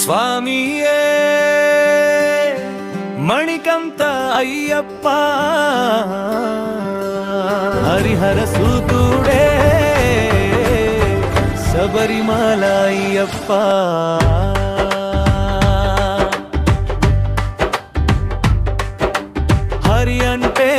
స్వామియే మణికంత అయ్యప్ప హరిహర సూతుడే శబరిమల అయ్యప్ప. హరి అంటే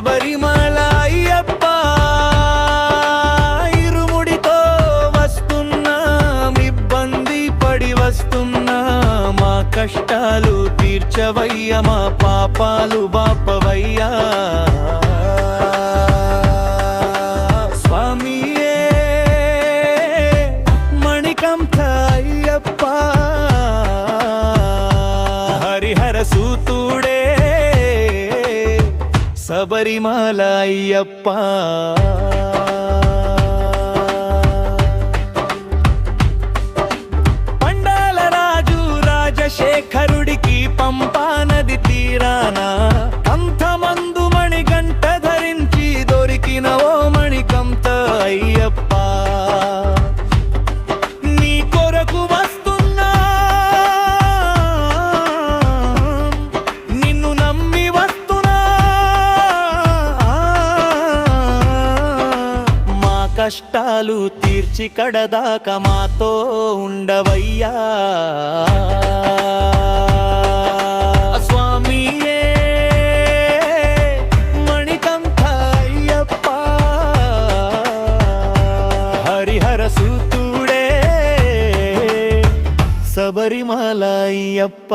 శబరిమల అయ్యప్ప ఇరుముడితో వస్తున్నాం ఇబ్బంది పడి వస్తున్నా. మా కష్టాలు తీర్చవయ్య మా పాపాలు బాపవయ్యా స్వామియే మణికంఠ అయ్యప్ప. హరిహర సూతుడే శబరిమల అయ్యప్ప కష్టాలు తీర్చి కడదాక మాతో ఉండవయ్యా. స్వామియే మణికంఠ అయ్యప్ప. హరిహర సూతుడే శబరిమల అయ్యప్ప.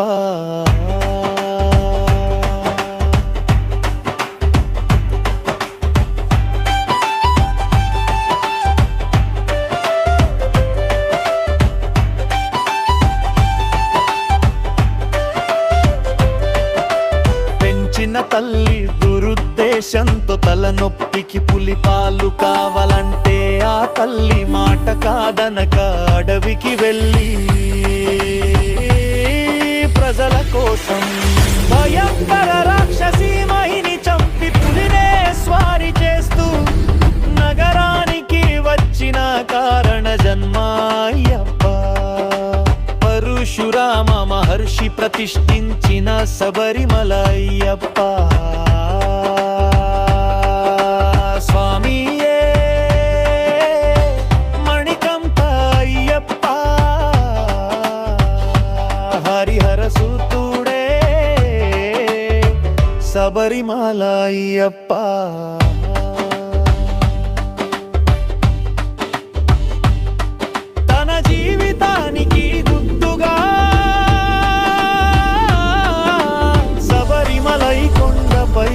దురుద్దేశంతో తలనొప్పికి పులిపాలు కావాలంటే ఆ తల్లి మాట కాదనక అడవికి వెళ్ళి ప్రజల కోసం భయంకర రాక్షసి మహిని చంపి పులినే స్వారి చేస్తూ నగరానికి వచ్చిన కారణ జన్మాయ్యప్ప పరశురామ మహర్షి ప్రతిష్ఠించిన శబరిమల శబరిమల అయ్యప్ప. తన జీవితానికి గుర్తుగా శబరిమలై కొండపై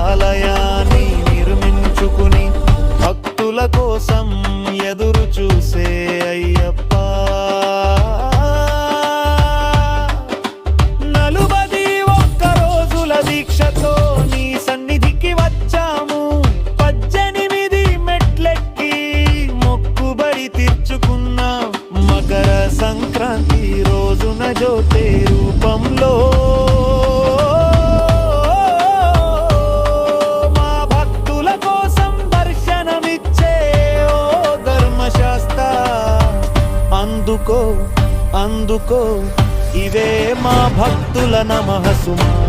ఆలయాన్ని నిర్మించుకుని భక్తుల కోసం ఎదురు చూసే అయ్యప్ప. అందుకో అందుకో. ఇవే మా భక్తుల నమః సుమా.